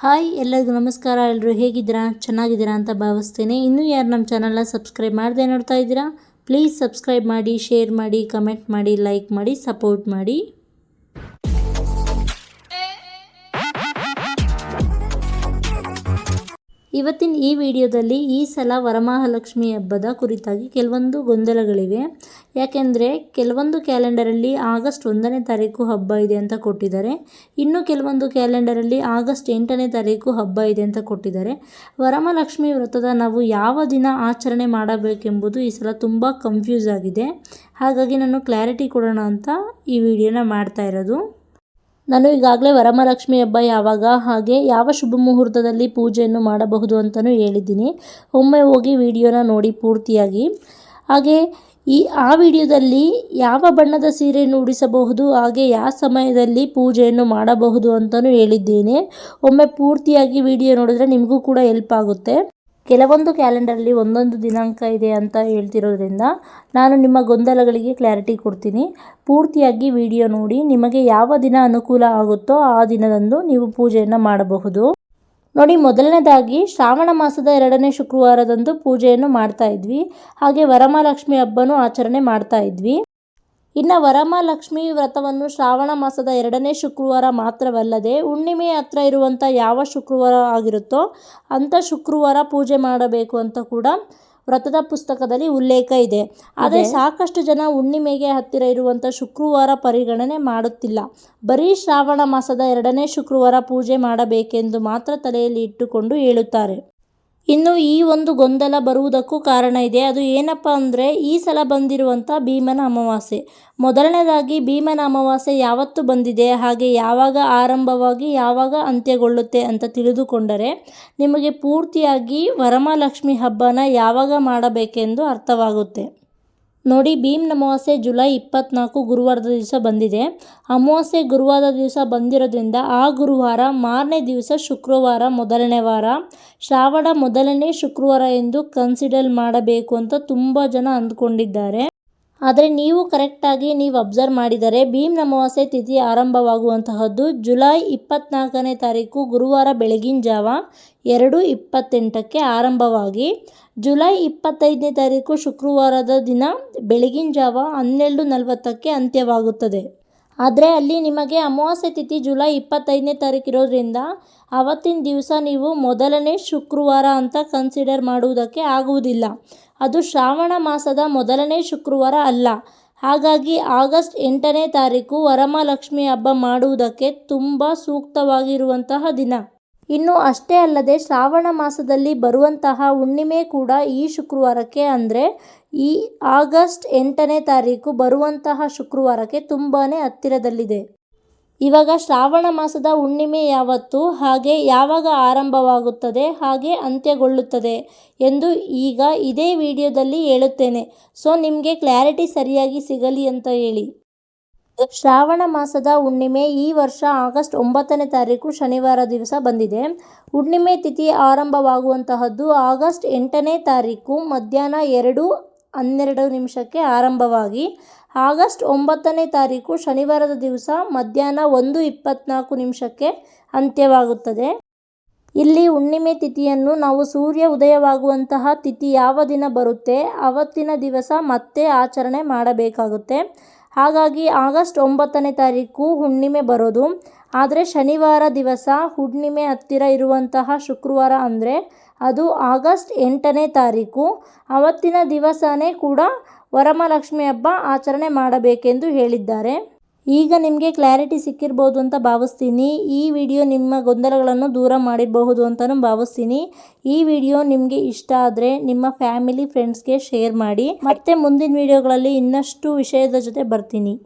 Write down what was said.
Hi, ಎಲ್ಲರಿಗೂ ನಮಸ್ಕಾರ. ಎಲ್ಲರೂ ಹೇಗಿದ್ದೀರಾ? ಚೆನ್ನಾಗಿದ್ದೀರಾ ಅಂತ ಭಾವಿಸ್ತೇನೆ. ಇನ್ನೂ ಯಾರು ನಮ್ಮ ಚಾನಲ್ನ ಸಬ್ಸ್ಕ್ರೈಬ್ ಮಾಡದೆ ನೋಡ್ತಾ ಇದ್ದೀರಾ? ಪ್ಲೀಸ್ ಸಬ್ಸ್ಕ್ರೈಬ್ ಮಾಡಿ, ಶೇರ್ ಮಾಡಿ, ಕಮೆಂಟ್ ಮಾಡಿ, ಲೈಕ್ ಮಾಡಿ, ಸಪೋರ್ಟ್ ಮಾಡಿ. ಇವತ್ತಿನ ಈ ವಿಡಿಯೋದಲ್ಲಿ ಈ ಸಲ ವರಮಹಾಲಕ್ಷ್ಮಿ ಹಬ್ಬದ ಕುರಿತಾಗಿ ಕೆಲವೊಂದು ಗೊಂದಲಗಳಿವೆ. ಯಾಕೆಂದರೆ ಕೆಲವೊಂದು ಕ್ಯಾಲೆಂಡರಲ್ಲಿ ಆಗಸ್ಟ್ ಒಂದನೇ ತಾರೀಕು ಹಬ್ಬ ಇದೆ ಅಂತ ಕೊಟ್ಟಿದ್ದಾರೆ. ಇನ್ನು ಕೆಲವೊಂದು ಕ್ಯಾಲೆಂಡರಲ್ಲಿ ಆಗಸ್ಟ್ ಎಂಟನೇ ತಾರೀಕು ಹಬ್ಬ ಇದೆ ಅಂತ ಕೊಟ್ಟಿದ್ದಾರೆ. ವರಮಹಾಲಕ್ಷ್ಮಿ ವ್ರತದ ನಾವು ಯಾವ ದಿನ ಆಚರಣೆ ಮಾಡಬೇಕೆಂಬುದು ಈ ಸಲ ತುಂಬ ಕನ್ಫ್ಯೂಸ್ ಆಗಿದೆ. ಹಾಗಾಗಿ ನಾನು ಕ್ಲಾರಿಟಿ ಕೊಡೋಣ ಅಂತ ಈ ವಿಡಿಯೋನ ಮಾಡ್ತಾ ಇರೋದು. ನಾನು ಈಗಾಗಲೇ ವರಮಹಾಲಕ್ಷ್ಮಿ ಹಬ್ಬ ಯಾವಾಗ ಹಾಗೆ ಯಾವ ಶುಭ ಮುಹೂರ್ತದಲ್ಲಿ ಪೂಜೆಯನ್ನು ಮಾಡಬಹುದು ಅಂತಲೂ ಹೇಳಿದ್ದೀನಿ. ಒಮ್ಮೆ ಹೋಗಿ ವಿಡಿಯೋನ ನೋಡಿ ಪೂರ್ತಿಯಾಗಿ. ಹಾಗೆ ಈ, ಆ ವಿಡಿಯೋದಲ್ಲಿ ಯಾವ ಬಣ್ಣದ ಸೀರೆಯನ್ನು ಉಡಿಸಬಹುದು, ಹಾಗೆ ಯಾವ ಸಮಯದಲ್ಲಿ ಪೂಜೆಯನ್ನು ಮಾಡಬಹುದು ಅಂತಲೂ ಹೇಳಿದ್ದೇನೆ. ಒಮ್ಮೆ ಪೂರ್ತಿಯಾಗಿ ವಿಡಿಯೋ ನೋಡಿದ್ರೆ ನಿಮಗೂ ಕೂಡ ಹೆಲ್ಪ್ ಆಗುತ್ತೆ. ಕೆಲವೊಂದು ಕ್ಯಾಲೆಂಡರಲ್ಲಿ ಒಂದೊಂದು ದಿನಾಂಕ ಇದೆ ಅಂತ ಹೇಳ್ತಿರೋದ್ರಿಂದ ನಾನು ನಿಮ್ಮ ಗೊಂದಲಗಳಿಗೆ ಕ್ಲಾರಿಟಿ ಕೊಡ್ತೀನಿ. ಪೂರ್ತಿಯಾಗಿ ವಿಡಿಯೋ ನೋಡಿ, ನಿಮಗೆ ಯಾವ ದಿನ ಅನುಕೂಲ ಆಗುತ್ತೋ ಆ ದಿನದಂದು ನೀವು ಪೂಜೆಯನ್ನು ಮಾಡಬಹುದು. ನೋಡಿ, ಮೊದಲನೇದಾಗಿ ಶ್ರಾವಣ ಮಾಸದ ಎರಡನೇ ಶುಕ್ರವಾರದಂದು ಪೂಜೆಯನ್ನು ಮಾಡ್ತಾ ಇದ್ವಿ. ಹಾಗೆ ವರಮಹಾಲಕ್ಷ್ಮಿ ಹಬ್ಬನೂ ಆಚರಣೆ ಮಾಡ್ತಾ ಇದ್ವಿ. ಇನ್ನು ವರಮಹಾಲಕ್ಷ್ಮಿ ವ್ರತವನ್ನು ಶ್ರಾವಣ ಮಾಸದ ಎರಡನೇ ಶುಕ್ರವಾರ ಮಾತ್ರವಲ್ಲದೆ ಹುಣ್ಣಿಮೆ ಹತ್ರ ಇರುವಂಥ ಯಾವ ಶುಕ್ರವಾರ ಆಗಿರುತ್ತೋ ಅಂಥ ಶುಕ್ರವಾರ ಪೂಜೆ ಮಾಡಬೇಕು ಅಂತ ಕೂಡ ವ್ರತದ ಪುಸ್ತಕದಲ್ಲಿ ಉಲ್ಲೇಖ ಇದೆ. ಆದರೆ ಸಾಕಷ್ಟು ಜನ ಹುಣ್ಣಿಮೆಗೆ ಹತ್ತಿರ ಇರುವಂಥ ಶುಕ್ರವಾರ ಪರಿಗಣನೆ ಮಾಡುತ್ತಿಲ್ಲ. ಬರೀ ಶ್ರಾವಣ ಮಾಸದ ಎರಡನೇ ಶುಕ್ರವಾರ ಪೂಜೆ ಮಾಡಬೇಕೆಂದು ಮಾತ್ರ ತಲೆಯಲ್ಲಿ ಇಟ್ಟುಕೊಂಡು ಹೇಳುತ್ತಾರೆ. ಇನ್ನು ಈ ಒಂದು ಗೊಂದಲ ಬರುವುದಕ್ಕೂ ಕಾರಣ ಇದೆ. ಅದು ಏನಪ್ಪ ಅಂದರೆ, ಈ ಸಲ ಬಂದಿರುವಂಥ ಭೀಮನ ಅಮಾವಾಸ್ಯೆ. ಮೊದಲನೇದಾಗಿ ಭೀಮನ ಅಮಾವಾಸ್ಯೆ ಯಾವತ್ತು ಬಂದಿದೆ, ಹಾಗೆ ಯಾವಾಗ ಆರಂಭವಾಗಿ ಯಾವಾಗ ಅಂತ್ಯಗೊಳ್ಳುತ್ತೆ ಅಂತ ತಿಳಿದುಕೊಂಡರೆ, ನಿಮಗೆ ಪೂರ್ತಿಯಾಗಿ ವರಮಹಾಲಕ್ಷ್ಮಿ ಹಬ್ಬನ ಯಾವಾಗ ಮಾಡಬೇಕೆಂದು ಅರ್ಥವಾಗುತ್ತೆ. ನೋಡಿ, ಭೀಮ್ ಅಮಾವಾಸ್ಯೆ ಜುಲೈ ಇಪ್ಪತ್ನಾಲ್ಕು ಗುರುವಾರದ ದಿವಸ ಬಂದಿದೆ. ಅಮಾವಾಸ್ಯೆ ಗುರುವಾರದ ದಿವಸ ಬಂದಿರೋದ್ರಿಂದ ಆ ಗುರುವಾರ, ಮಾರನೇ ದಿವಸ ಶುಕ್ರವಾರ ಮೊದಲನೇ ವಾರ, ಶ್ರಾವಣ ಮೊದಲನೇ ಶುಕ್ರವಾರ ಎಂದು ಕನ್ಸಿಡರ್ ಮಾಡಬೇಕು ಅಂತ ತುಂಬ ಜನ ಅಂದ್ಕೊಂಡಿದ್ದಾರೆ. ಆದರೆ ನೀವು ಕರೆಕ್ಟಾಗಿ ನೀವು ಅಬ್ಸರ್ವ್ ಮಾಡಿದರೆ ಭೀಮ್ ಅಮಾವಾಸ್ಯೆ ತಿಥಿ ಆರಂಭವಾಗುವಂತಹದ್ದು ಜುಲೈ ಇಪ್ಪತ್ನಾಲ್ಕನೇ ತಾರೀಕು ಗುರುವಾರ ಬೆಳಗಿನ ಜಾವ ಎರಡು ಇಪ್ಪತ್ತೆಂಟಕ್ಕೆ ಆರಂಭವಾಗಿ. ಜುಲೈ ಇಪ್ಪತ್ತೈದನೇ ತಾರೀಕು ಶುಕ್ರವಾರದ ದಿನ ಬೆಳಗಿನ ಜಾವ ಹನ್ನೆರಡು ನಲವತ್ತಕ್ಕೆ ಅಂತ್ಯವಾಗುತ್ತದೆ. ಆದರೆ ಅಲ್ಲಿ ನಿಮಗೆ ಅಮಾವಾಸ್ಯೆ ತಿಥಿ ಜುಲೈ ಇಪ್ಪತ್ತೈದನೇ ತಾರೀಕು ಇರೋದ್ರಿಂದ ಆವತ್ತಿನ ದಿವಸ ನೀವು ಮೊದಲನೇ ಶುಕ್ರವಾರ ಅಂತ ಕನ್ಸಿಡರ್ ಮಾಡುವುದಕ್ಕೆ ಆಗುವುದಿಲ್ಲ. ಅದು ಶ್ರಾವಣ ಮಾಸದ ಮೊದಲನೇ ಶುಕ್ರವಾರ ಅಲ್ಲ. ಹಾಗಾಗಿ ಆಗಸ್ಟ್ ಎಂಟನೇ ತಾರೀಕು ವರಮಹಾಲಕ್ಷ್ಮಿ ಹಬ್ಬ ಮಾಡುವುದಕ್ಕೆ ತುಂಬ ಸೂಕ್ತವಾಗಿರುವಂತಹ ದಿನ. ಇನ್ನು ಅಷ್ಟೇ ಅಲ್ಲದೆ ಶ್ರಾವಣ ಮಾಸದಲ್ಲಿ ಬರುವಂತಹ ಹುಣ್ಣಿಮೆ ಕೂಡ ಈ ಶುಕ್ರವಾರಕ್ಕೆ ಅಂದರೆ ಈ ಆಗಸ್ಟ್ ಎಂಟನೇ ತಾರೀಕು ಬರುವಂತಹ ಶುಕ್ರವಾರಕ್ಕೆ ತುಂಬಾ ಹತ್ತಿರದಲ್ಲಿದೆ. ಇವಾಗ ಶ್ರಾವಣ ಮಾಸದ ಹುಣ್ಣಿಮೆ ಯಾವತ್ತು, ಹಾಗೆ ಯಾವಾಗ ಆರಂಭವಾಗುತ್ತದೆ, ಹಾಗೆ ಅಂತ್ಯಗೊಳ್ಳುತ್ತದೆ ಎಂದು ಈಗ ಇದೇ ವಿಡಿಯೋದಲ್ಲಿ ಹೇಳುತ್ತೇನೆ. ಸೊ, ನಿಮಗೆ ಕ್ಲಾರಿಟಿ ಸರಿಯಾಗಿ ಸಿಗಲಿ ಅಂತ ಹೇಳಿ. ಶ್ರಾವಣ ಮಾಸದ ಹುಣ್ಣಿಮೆ ಈ ವರ್ಷ ಆಗಸ್ಟ್ ಒಂಬತ್ತನೇ ತಾರೀಕು ಶನಿವಾರ ದಿವಸ ಬಂದಿದೆ. ಹುಣ್ಣಿಮೆ ತಿಥಿ ಆರಂಭವಾಗುವಂತಹದ್ದು ಆಗಸ್ಟ್ ಎಂಟನೇ ತಾರೀಕು ಮಧ್ಯಾಹ್ನ ಎರಡು ಹನ್ನೆರಡು ನಿಮಿಷಕ್ಕೆ ಆರಂಭವಾಗಿ. ಆಗಸ್ಟ್ ಒಂಬತ್ತನೇ ತಾರೀಕು ಶನಿವಾರದ ದಿವಸ ಮಧ್ಯಾಹ್ನ ಒಂದು ಇಪ್ಪತ್ತ್ನಾಲ್ಕು ನಿಮಿಷಕ್ಕೆ ಅಂತ್ಯವಾಗುತ್ತದೆ. ಇಲ್ಲಿ ಹುಣ್ಣಿಮೆ ತಿಥಿಯನ್ನು ನಾವು ಸೂರ್ಯ ಉದಯವಾಗುವಂತಹ ತಿಥಿ ಯಾವ ದಿನ ಬರುತ್ತೆ, ಅವತ್ತಿನ ದಿವಸ ಮತ್ತೆ ಆಚರಣೆ ಮಾಡಬೇಕಾಗುತ್ತೆ. ಹಾಗಾಗಿ ಆಗಸ್ಟ್ ಒಂಬತ್ತನೇ ತಾರೀಕು ಹುಣ್ಣಿಮೆ ಬರೋದು. ಆದರೆ ಶನಿವಾರ ದಿವಸ ಹುಣ್ಣಿಮೆ ಹತ್ತಿರ ಇರುವಂತಹ ಶುಕ್ರವಾರ ಅಂದರೆ ಅದು ಆಗಸ್ಟ್ ಎಂಟನೇ ತಾರೀಕು. ಅವತ್ತಿನ ದಿವಸವೇ ಕೂಡ ವರಮಹಾಲಕ್ಷ್ಮಿ ಹಬ್ಬ ಆಚರಣೆ ಮಾಡಬೇಕೆಂದು ಹೇಳಿದ್ದಾರೆ. ಈಗ ನಿಮಗೆ ಕ್ಲಾರಿಟಿ ಸಿಕ್ಕಿರ್ಬೋದು ಅಂತ ಭಾವಿಸ್ತೀನಿ. ಈ ವಿಡಿಯೋ ನಿಮ್ಮ ಗೊಂದಲಗಳನ್ನು ದೂರ ಮಾಡಿರಬಹುದು ಅಂತಲೂ ಭಾವಿಸ್ತೀನಿ. ಈ ವಿಡಿಯೋ ನಿಮಗೆ ಇಷ್ಟ ಆದರೆ ನಿಮ್ಮ ಫ್ಯಾಮಿಲಿ ಫ್ರೆಂಡ್ಸ್ಗೆ ಶೇರ್ ಮಾಡಿ. ಮತ್ತೆ ಮುಂದಿನ ವಿಡಿಯೋಗಳಲ್ಲಿ ಇನ್ನಷ್ಟು ವಿಷಯದ ಜೊತೆ ಬರ್ತೀನಿ.